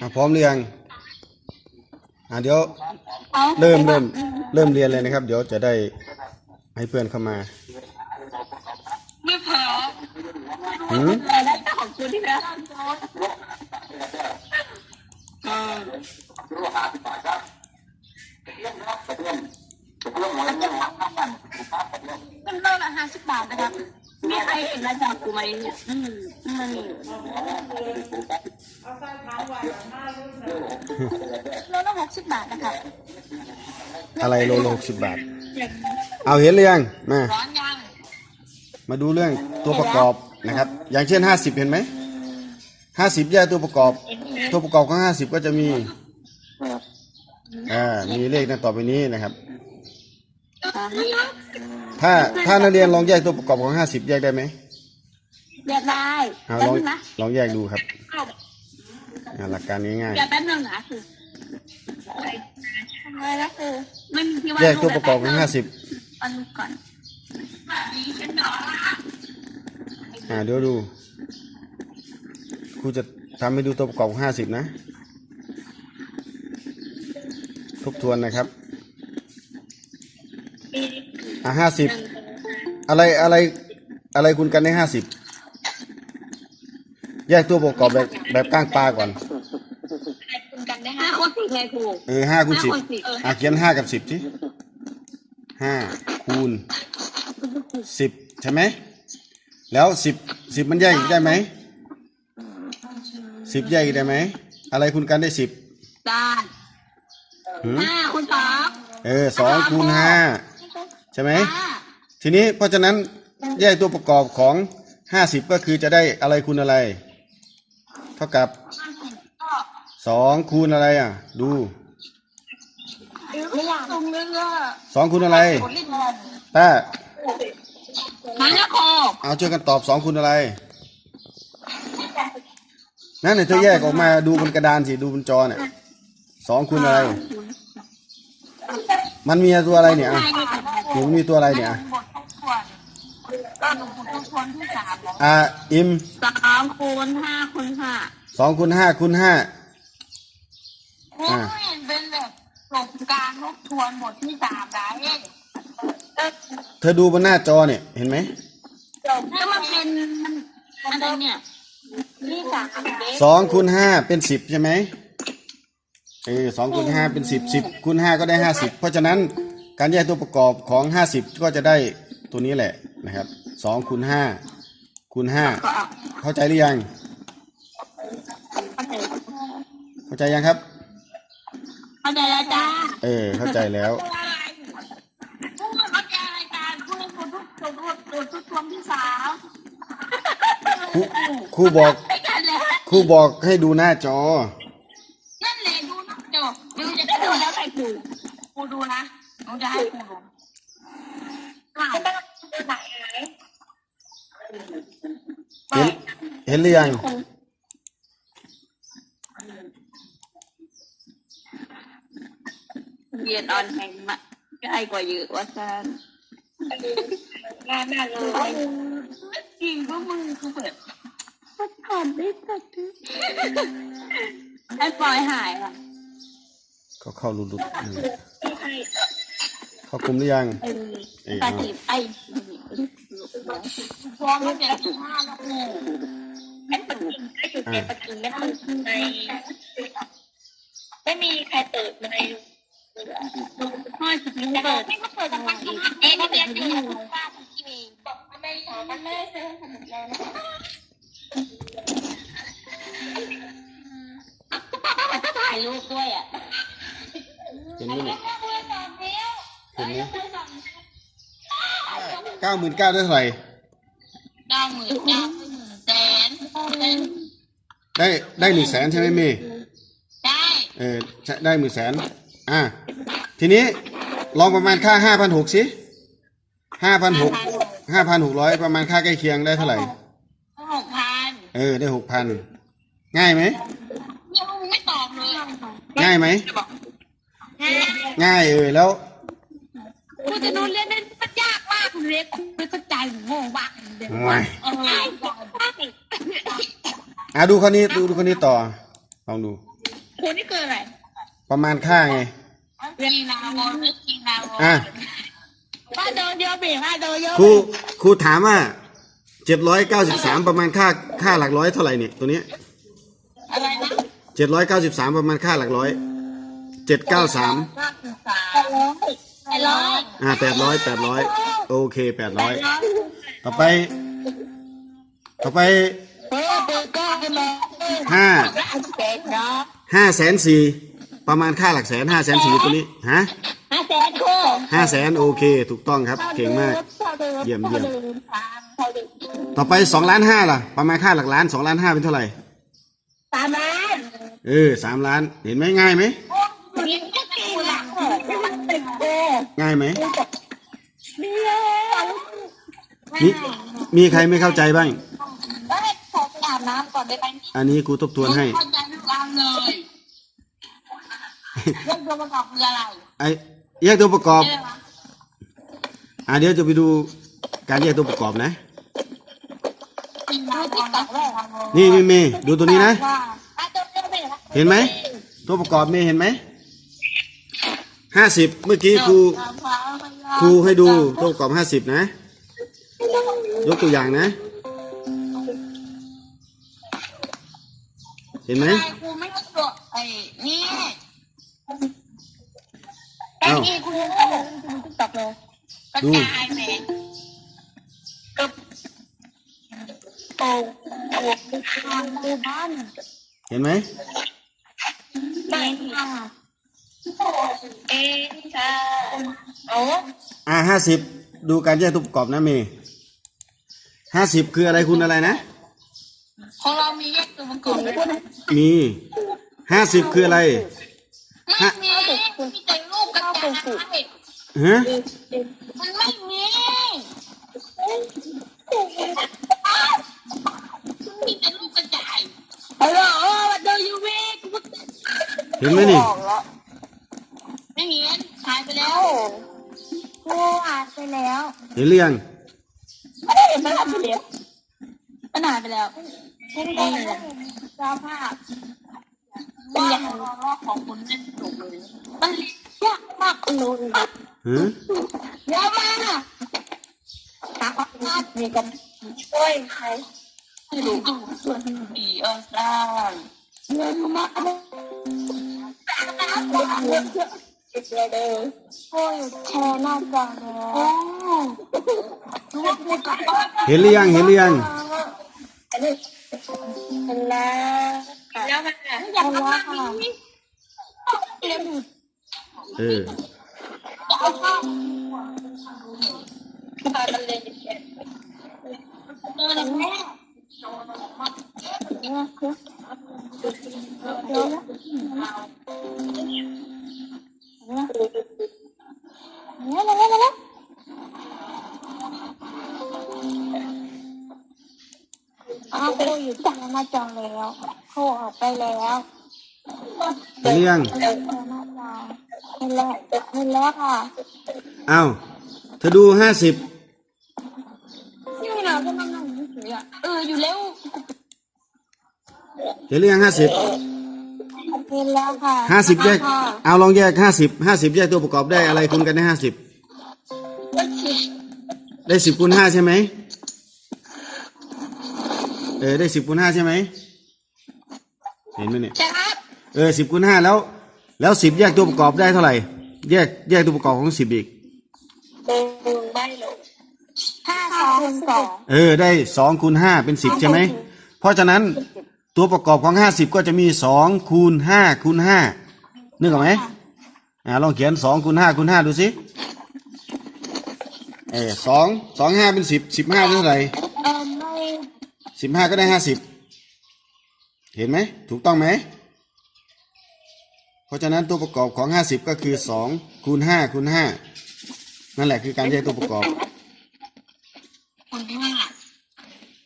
อะพร้อมหรือยังอะเดี๋ยวเอาเริ่มเริ่มเริ่มเรียนเลยนะครับ เดี๋ยวจะได้ให้เพื่อนเข้ามาไม่พอหืมแต่ได้แต่ของคุณที่แล้วมันเริ่มละห้าสิบบาทนะครับมีใครเห็นรายจ่ายกูไหมเนี่ยอืมมันมี โลละหกสิบบาทนะครับอะไรโลละหกสิบบาท เอาเห็นหรือยังมา ร้อนยังมาดูเรื่องตัวประกอบนะครับ อย่างเช่นห้าสิบเห็นไหมห้าสิบแยกตัวประกอบ ตัวประกอบของห้าสิบก็จะมีอ่ามีเลขนั้นต่อไปนี้นะครับ ถ้าถ้านักเรียนลองแยกตัวประกอบของห้าสิบแยกได้ไหมเรียกได้เอาแป๊บลองนึงนะลองแยกดูครับ อ่าหลักการง่ายเดี๋ยวแป๊บนึงนะคืออะไรนะคือไม่มีที่ว่าๆแยกตัวประกอบของห้าสิบอันก่อนอ่าเดี๋ยวดูครูจะทำให้ดูตัวประกอบของห้าสิบนะ ทบทวนนะครับ อ่าห้าสิบอะไรอะไรอะไรคุณกันได้ห้าสิบ แยกตัวประกอบแบบแบบก้างปลาก่อน คุณกันได้ห้าคนสิไงครูเออห้าคูณสิบห้าคูณสิบเอออะเขียนห้ากับสิบสิห้าคูณสิบใช่ไหม แล้วสิบสิบมันแยกอีกได้ไหมสิบแยกอีกได้ไหม อะไรคุณกันได้สิบจานหืมห้าคุณสองเออสองคูณห้าใช่ไหม ห้าทีนี้เพราะฉะนั้นแยกตัวประกอบของห้าสิบก็คือจะได้อะไรคูณอะไรเท่ากับสองคูณอะไรอะ ดูไม่อยากตรงเรื่องสองคูณอะไรกดลิ้นเลยต้ามันจะโคเอาช่วยกันตอบสองคูณอะไร นั่นเนี่ยเธอแยกออกมาดูบนกระดานสิ ดูบนจอเนี่ยสองคูณอะไร มันมีตัวอะไรเนี่ยอะหนูมีตัวอะไรเนี่ยอะ บททบทวน ก็หนูบททบทวนที่สามแล้วอะอิมสามคูณห้าคูณห้าสองคูณห้าคูณห้าครูไม่เห็นเป็นแบบหลบการทบทวนบทที่สามได้เออเธอดูบนหน้าจอเนี่ยเห็นไหมจบแล้วมันเป็นอะไรเนี่ยที่สามเด็กสองคูณห้าเป็นสิบใช่ไหมเออสองคูณห้าเป็นสิบสิบคูณห้าก็ได้ห้าสิบเพราะฉะนั้นการแยกตัวประกอบของห้าสิบก็จะได้ตัวนี้แหละนะครับ สองคูณห้าคูณห้าเข้าใจหรือยัง เข้าใจยังครับ เข้าใจแล้วจ้าเออ เข้าใจแล้วพูดเข้าใจรายการพูดพูดทุกทุกทุกทุกทุกทวงที่สามครูครูบอกไปกันเลยครูบอกให้ดูหน้าจอ นั่นแหละดูนะเดี๋ยวดูจะได้ดูแล้วใครดูกูดูนะหนูจะให้กูดูไม่ต้องดูไหนไหน เห็นเห็นหรือยังเรียนออนแฮงมะง่ายกว่าเยอะว่าซันงานน่าเลยจริงก็มึงคือแบบถอนได้สักทีไอ้ปล่อยหายอะเขาเข้ารุดๆอืมเข้ากลุ่มหรือยังไอ้เอ้ยปเอาฏิไอ้ พร้อมแล้วเนี่ยห้าแล้วกูไอ้ปฏิก็อยู่ในปฏิไม่ทำในไม่มีใครเปิดเลยห้อยสิบนิ้วเปิดไม่ก็เปิดจากพักที่เอ๊ะเรียนอยู่ว่าที่มีบอกไม่สอนมันไม่เซ็นขนาดนั้นถ่ายรูปด้วยอะ เห็นไหมเนี่ยเห็นไหม เก้าหมื่นเก้าได้เท่าไหร่เก้าหมื่นเก้าหมื่นแสนได้ได้หนึ่งแสนใช่ไหมเมย์ได้เออใช่ได้หมื่นแสนอ่าทีนี้ลองประมาณค่าห้าพันหกสิห้าพันหกห้าพันหกร้อยประมาณค่าใกล้เคียงได้เท่าไหร่หกพันเออได้หกพันง่ายไหมยังไม่ตอบเลยง่ายไหมง่ายง่ายเออแล้วคุณจะดูเล่นนั้นมัน ยากมากคุณเล็กไม่เข้าใจหนูงงมากเดี๋ยวไม่เอออะดูคนนี้ดูดูคนนี้ต่อลองดูคูณนี่คืออะไร ประมาณค่าไงกีนาโมหรือกีนาโมอะป้าโดนเยอะบีป้าโดนเยอะครูครูถามว่าเจ็ดร้อยเก้าสิบสามประมาณค่าค่าหลักร้อยเท่าไหร่เนี่ยตัวเนี้ยอะไรนะเจ็ดร้อยเก้าสิบสามประมาณค่าหลักร้อยเจ็ดเก้าสามห้าสิบสามร้อยแปดร้อยอ่าแปดร้อยแปดร้อย โอเคแปดร้อยต่อไป ต่อไปเออเบอร์เกอร์กันเลยห้าเจ็ดเนาะห้าแสนสี่ประมาณค่าหลักแสนห้าแสนสี่ตัวนี้ฮะห้าแสนคู่ห้าแสนโอเค ถูกต้องครับ เก่งมาก เยี่ยมเยี่ยมต่อไปสองล้านห้าล่ะ ประมาณค่าหลักล้านสองล้านห้าเป็นเท่าไหร่สามล้านเออสามล้านเห็นไหมง่ายไหมมีแค่กี่หลักจะมันเป็นโอ้ง่ายไหมมี มีมีใครไม่เข้าใจบ้างเอ้ยขอไปอาบน้ำก่อนได้ไหมอันนี้ครูทบทวนให้ เข้าใจทุกอันเลยเรื่องตัวประกอบคืออะไรไอ้แยกตัวประกอบใช่ไหมอ่าเดี๋ยวจะไปดูการแยกตัวประกอบนะดูที่ตักแรกนี่นี่เมย์ดูตัวนี้นะ ว่าอะตัวเดียวไปละเห็นไหม ตัวประกอบเมย์เห็นไหม ห้าสิบเมื่อกี้ครูครูให้ดูตัวประกอบห้าสิบนะ ยกตัวอย่างนะ เห็นไหมไอ้ครูไม่ต้องตัวไอ้นี่ไอ้เอ้านี่ครูเอาลงดูที่ตักเลยกระดูจายแหมกับโอ้โอ้ดูทางดูบ้านเห็นไหมไม่ค่ะเอ๊ะค่ะโอ้อ่าห้าสิบดูการแยกตัวประกอบนะเมย์ ห้าสิบคืออะไรคุณอะไรนะ ของเรามีแยกตัวประกอบด้วยนะมีห้าสิบคืออะไร ไม่มีมีแต่ลูกกระจายฮะ มันไม่มีมีแต่ลูกกระจายฮัลโหลวันเดอร์ยูวีเห็นไหมนี่ไม่เห็นหายไปแล้วกูหายไปแล้ว เห็นหรือยังไม่ได้ เห็นมันหายไปแล้วมันหายไปแล้วไม่ได้เห็นสภาพว่าของคุณเล่นถูกเลยมันยากมากเลยฮะยากมากหาความมีกันช่วยใครดูดูส่วนดีเออสร้างเงินมาเด้อเด้อโอ้ยแชร์หน้าจอแล้วโอ้ดูว่าพูดกับบ้าน เห็นหรือยังเห็นหรือยังเห็นแล้วแล้วมันอยากทำแบบนี้เรียนเออจะเอาข้าวตามันเออเดี๋ย แล้วครูออกไปแล้วเห็นหรือยังเออหน้าจอเห็นแล้วเห็นแล้วค่ะอ้าวเธอดูห้าสิบอยู่ไหนก็นั่งนั่งเฉยๆอะเอออยู่แล้วเห็นหรือยังห้าสิบเห็นแล้วค่ะห้าสิบแยกค่ะเอาลองแยกห้าสิบห้าสิบแยกตัวประกอบได้อะไรคูณกันได้ห้าสิบได้สิบคูณห้าใช่ไหมเออได้สิบคูณห้าใช่ไหม เห็นไหมเนี่ย ใช่ครับเออสิบคูณห้าแล้ว แล้วสิบแยกตัวประกอบได้เท่าไหร่ แยกแยกตัวประกอบของสิบอีกตึงได้เลยห้าสองสองเออ ได้สองคูณห้าเป็นสิบใช่ไหม เพราะฉะนั้นตัวประกอบของห้าสิบก็จะมีสองคูณห้าคูณห้านึกออกไหมอ่าลองเขียนสองคูณห้าคูณห้าดูสิเออสองสองห้าเป็นสิบสิบห้าเป็นเท่าไหร่เออไม่สิบห้าก็ได้ห้าสิบ เห็นไหมถูกต้องไหมเพราะฉะนั้นตัวประกอบของห้าสิบก็คือสองคูณห้าคูณห้านั่นแหละคือการแยกตัวประกอบ